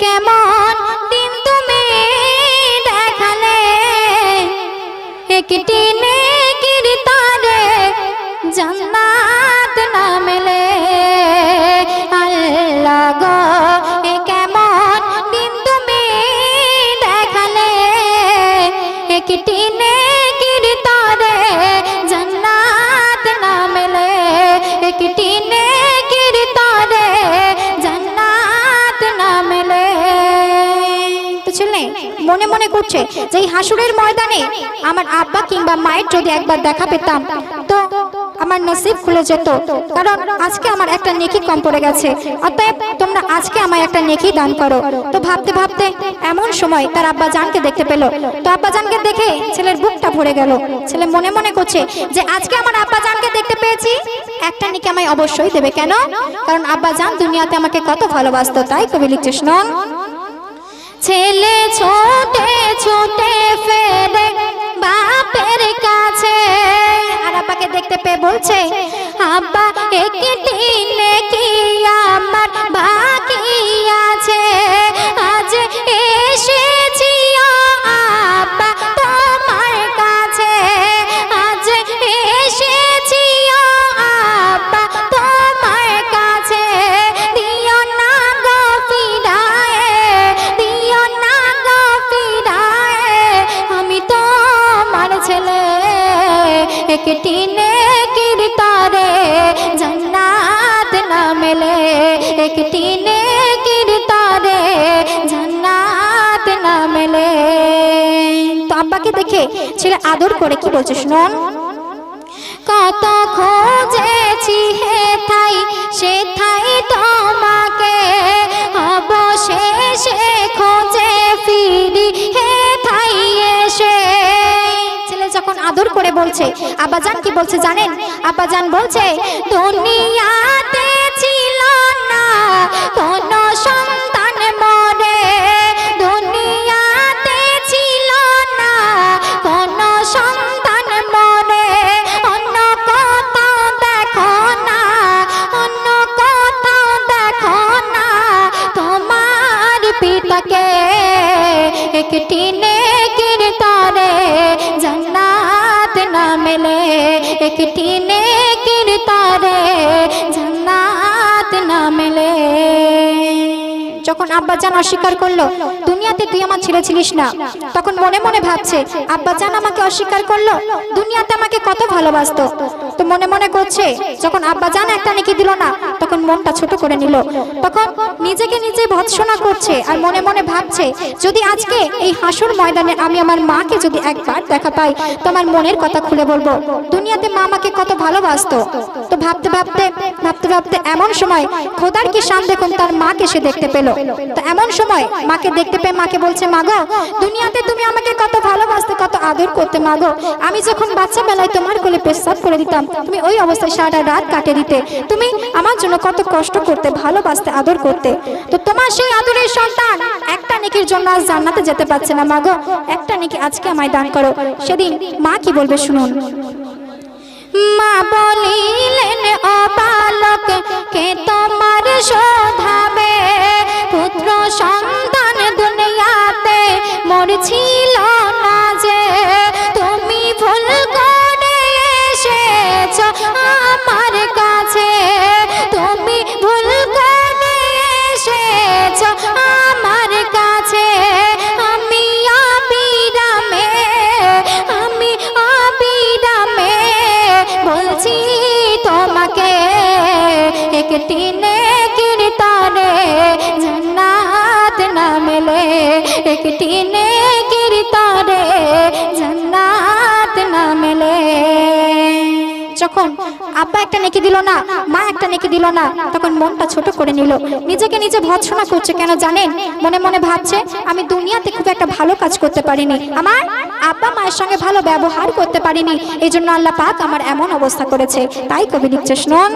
কেমন দিন তুমি দেখালে? একটি নেকির তারে জান্নাত করছে। যে হাসুরের ময়দানে আমার আব্বা কিংবা মায়ের যদি একবার দেখা পেতাম, তো আমার নসিব খুলে যেত। কারণ আজকে আমার একটা নেকি কম পড়ে গেছে। অতএব তোমরা আজকে আমায় একটা নেকি দান করো। তো ভাবতে ভাবতে এমন সময় তার আব্বা জানকে দেখতে পেল। তো আব্বা জানকে দেখে ছেলের বুকটা ভরে গেল। ছেলে মনে মনে করছে যে, আজকে আমার আব্বা জানকে দেখতে পেয়েছি। একটা নেকি আমায় অবশ্যই দেবে কেন? কারণ আব্বা জান দুনিয়াতে আমাকে কত ভালোবাসতো, তাই কবি লিখছিস নন ছেলে ছোটে ছোটে ফেরে বাপের কাছে। আর আব্বাকে দেখতে পেয়ে বলছে আব্বা একটি একটি নেকির তারে জান্নাত না মেলে। একটি নেকির তারে জান্নাত না মেলে। তো আব্বাকে দেখে ছেলে আদর করে কি বলছে শুনুন। কত খোঁজেছি হে থাই, সে থাই তোমাকে। অবশেষে খোঁজে ফিরি হে আদর করে বলছে, আব্বাজান কি বলছে জানেন? আব্বাজান বলছে, দুনিয়াতে ছিল না কোনো সন্তান মরে। দুনিয়াতে ছিল না কোনো সন্তান মরে। অন্য কোথাও দেখো না, অন্য কোথাও দেখো না। তোমার পিতাকে একটি নেকির একটি নেকির তরে জান্নাত না মেলে। যখন আব্বাজান অস্বীকার করল দুনিয়াতে তুই আমার ছেলে ছিলিস না। তখন মনে মনে ভাবছে আব্বাজান আমাকে অস্বীকার করল, দুনিয়াতে আমাকে কত ভালোবাসতো। তো মনে মনে করছে, যখন আব্বাজান একটা নেকি দিল না, তখন মনটা ছোট করে নিল। তখন নিজেকে নিজে ভৎসনা করছে আর মনে মনে ভাবছে, যদি আজকে এই হাসুর ময়দানে আমি আমার মাকে যদি একবার দেখা পাই, তো আমার মনের কথা খুলে বলব। দুনিয়াতে মা আমাকে কত ভালোবাসতো। তো ভাবতে ভাবতে ভাবতে ভাবতে এমন সময় খোদার কি শান দেখুন তার মাকে সে দেখতে পেল। তো এমন সময় মাকে দেখতে পেয়ে মাকে বলছে মাগো দুনিয়াতে তুমি আমাকে কত ভালোবাসতে, কত আদর করতে মাগো আমি যখন বাচ্চা বেলায় তোমার কোলে পেশাব করে দিতাম, তুমি ওই অবস্থায় সারা রাত কাটে দিতে। তুমি আমার জন্য কত কষ্ট করতে, ভালোবাসতে, আদর করতে। তো তোমার সেই আদরের সন্তান একটা নেকির জন্য আজ জান্নাতে যেতে পারছে না মাগো একটা নেকি আজকে আমায় দান করো। সেদিন মা কি বলবে শুনুন। মা বলিলেন অবালক কে তোমার একটি নেকির জান্নাত না মেলে। যখন আব্বা একটা নেকি দিল না, মা একটা নেকি দিল না, তখন মনটা ছোট করে নিল। নিজেকে নিজে ভৎসনা করছে কেন জানেন? মনে মনে ভাবছে, আমি দুনিয়াতে খুব একটা ভালো কাজ করতে পারিনি। আমার আব্বা মায়ের সঙ্গে ভালো ব্যবহার করতে পারিনি। এই জন্য আল্লাহ পাক আমার এমন অবস্থা করেছে। তাই কবি লিখছে শুনুন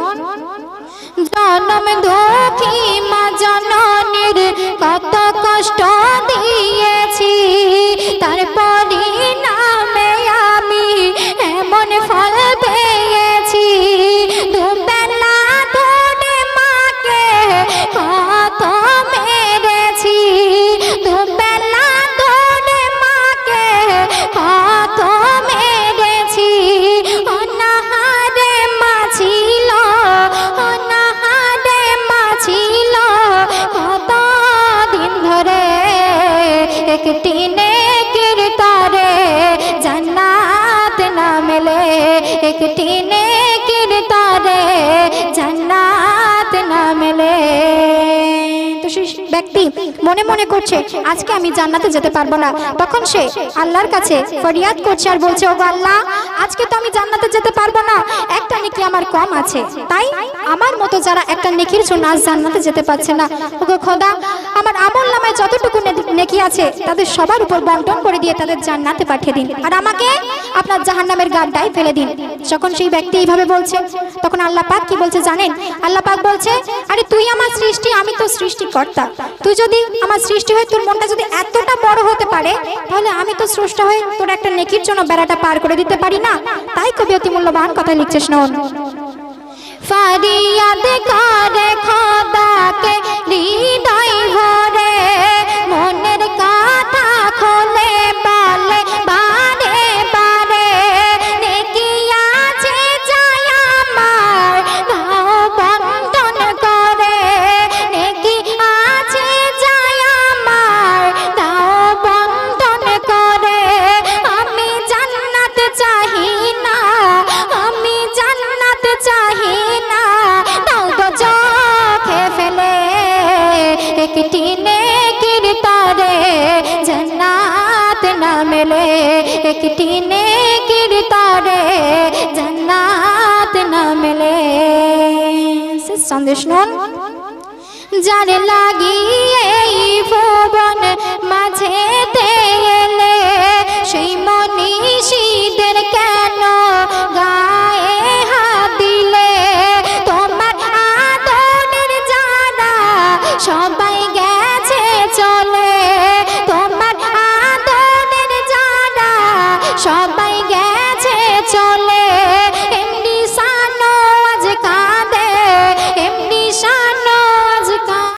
জনম দুঃখী মা জননীর কত কষ্ট দিয়েছি। তারপরে নামে আমি এমন ফল একটি নেকির তারে জান্নাত না মেলে। তো ব্যক্তি মনে মনে করছে, আজকে আমি জান্নাতে যেতে পারব না। তখন সে আল্লাহর কাছে ফরিয়াদ করছে আর বলছে ও আল্লাহ আজকে তো আমি জান্নাতে যেতে পারব না। একটা নেকি আমার কম আছে। তাই আমার মতো যারা একটা নেকির জন্য আজ জান্নাতে যেতে পারছে না, ওগো খোদা, আমার আমল নামায় যতটুকু নেকি আছে, তাদের সবার উপর বন্টন করে দিয়ে তাদের জান্নাতে পাঠিয়ে দিন। আর আমাকে আপনার জাহান্নামের গাড্ডায় ফেলে দিন। যখন সেই ব্যক্তি এইভাবে বলছে, তখন আল্লাহ পাক কি বলছে জানেন? আল্লাহ পাক বলছে, আরে তুই আমার সৃষ্টি, আমি তো সৃষ্টিকর্তা। তুই যদি আমার সৃষ্টি হয়ে তোর মনটা যদি এতটা বড় হতে পারে, তাহলে আমি তো স্রষ্টা হয়ে তোর একটা নেকির জন্য বেড়াটা পার করে দিতে পারি না, তাই কবি অতি মূল্যবান কথা লিখছে শোন ফারিয়াদ করে খোদাকে, হৃদয় ভরে মনের কথা একটি নেকির তরে জান্নাত না মেলে। সন্দেশ নুন। যার লাগিয়ে